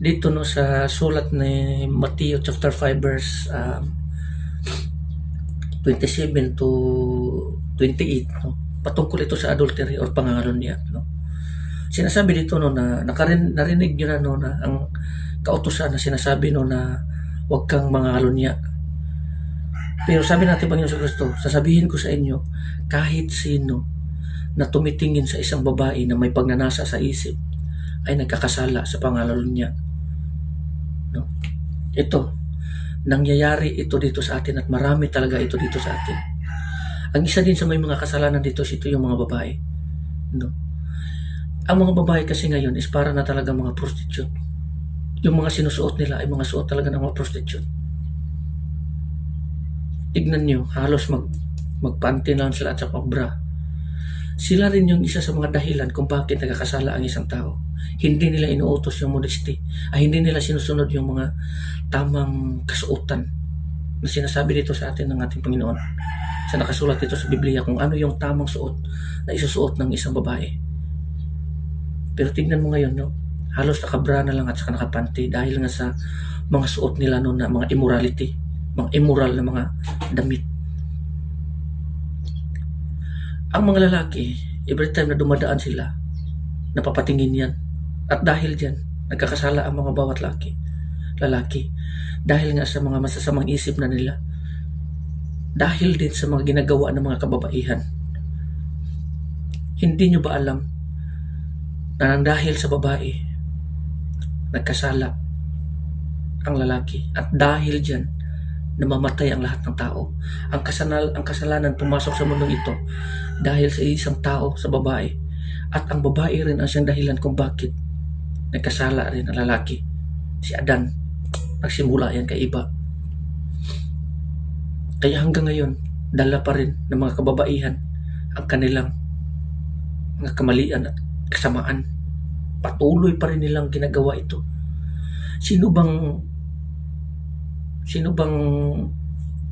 dito no sa sulat ni Matthew chapter 5 verse um, 27 to 28 no patungkol ito sa adultery or pangangalan niya no. Sinasabi dito no na nakarin, narinig niyo na no na ang kautusan na sinasabi no na huwag kang mangangalan niya. Pero sabi natin Panginoon sa Kristo sasabihin ko sa inyo kahit sino na tumitingin sa isang babae na may pagnanasa sa isip ay nagkakasala sa pangalan niya ito nangyayari ito dito sa atin at marami talaga ito dito sa atin. Ang isa din sa may mga kasalanan dito ito yung mga babae. No? Ang mga babae kasi ngayon is para na talaga mga prostitute. Yung mga sinusuot nila ay mga suot talaga ng mga prostitute. Tignan nyo halos mag magpanty lang sila at sa pagbra sila rin yung isa sa mga dahilan kung bakit nagkakasala ang isang tao hindi nila inuutos yung modesty. Ay hindi nila sinusunod yung mga tamang kasuotan na sinasabi dito sa atin ng ating Panginoon. Sa nakasulat dito sa Biblia kung ano yung tamang suot na isusuot ng isang babae. Pero tignan mo ngayon no? Halos nakabra na lang at saka nakapanty dahil nga sa mga suot nila no na mga immorality mga immoral na mga damit. Ang mga lalaki every time na dumadaan sila napapatingin yan at dahil dyan nagkakasala ang mga bawat laki lalaki. Dahil nga sa mga masasamang isip na nila. Dahil din sa mga ginagawa ng mga kababaihan. Hindi nyo ba alam na nang dahil sa babae nagkasala ang lalaki? At dahil dyan namamatay ang lahat ng tao. Ang kasanal ang kasalanan pumasok sa mundong ito dahil sa isang tao sa babae. At ang babae rin ang siyang dahilan kung bakit nagkasala rin ang lalaki. Si Adan nagsimula yan kay iba. Kaya hanggang ngayon dala pa rin ng mga kababaihan ang kanilang mga kamalian at kasamaan. Patuloy pa rin nilang ginagawa ito. Sino bang sino bang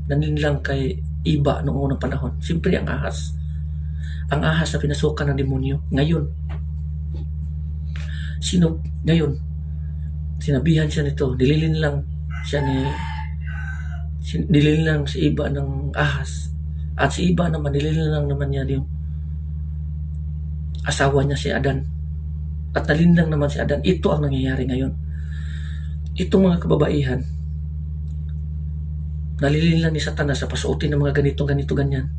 naninlang kay iba noong unang panahon? Siyempre ang ahas. Ang ahas na pinasukan ng demonyo. Ngayon sino ngayon sinabihan siya nito dililin lang siya ni dililin lang si iba ng ahas. At si iba naman dililin lang naman niya yung asawa niya si Adan. At nalinlang naman si Adan. Ito ang nangyayari ngayon. Itong mga kababaihan nalilin lang ni Satanas sa pasuotin ng mga ganito ganito ganyan.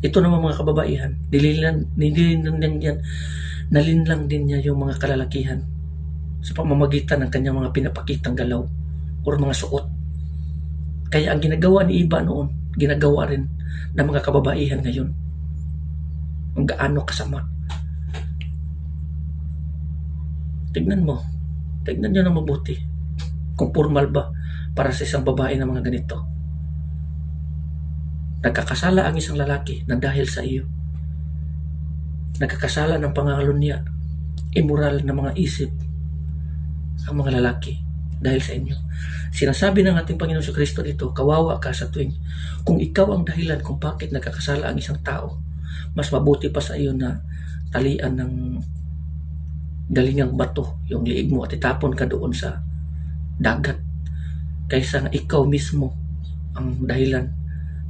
Ito naman mga kababaihan nililan din yan nalinlang din niya yung mga kalalakihan sa pamamagitan ng kanyang mga pinapakitang galaw o mga suot. Kaya ang ginagawa ni Iba noon ginagawa rin ng mga kababaihan ngayon. Ang gaano kasama. Tignan mo. Tignan nyo na mabuti kung formal ba para sa isang babae na mga ganito. Nagkakasala ang isang lalaki na dahil sa iyo nagkakasala ng pangalan niya immoral na mga isip ang mga lalaki dahil sa inyo. Sinasabi ng ating Panginoon sa Kristo dito, kawawa ka sa tuwing kung ikaw ang dahilan kung bakit nagkakasala ang isang tao, mas mabuti pa sa iyo na talian ng galingang bato yung liig mo at itapon ka doon sa dagat kaysa na ikaw mismo ang dahilan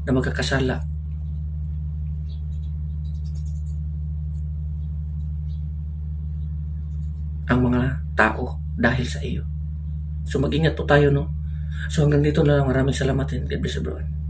na magkakasala mga tao dahil sa iyo. So mag-ingat po tayo no. So hanggang dito na lang maraming salamat and God bless everyone.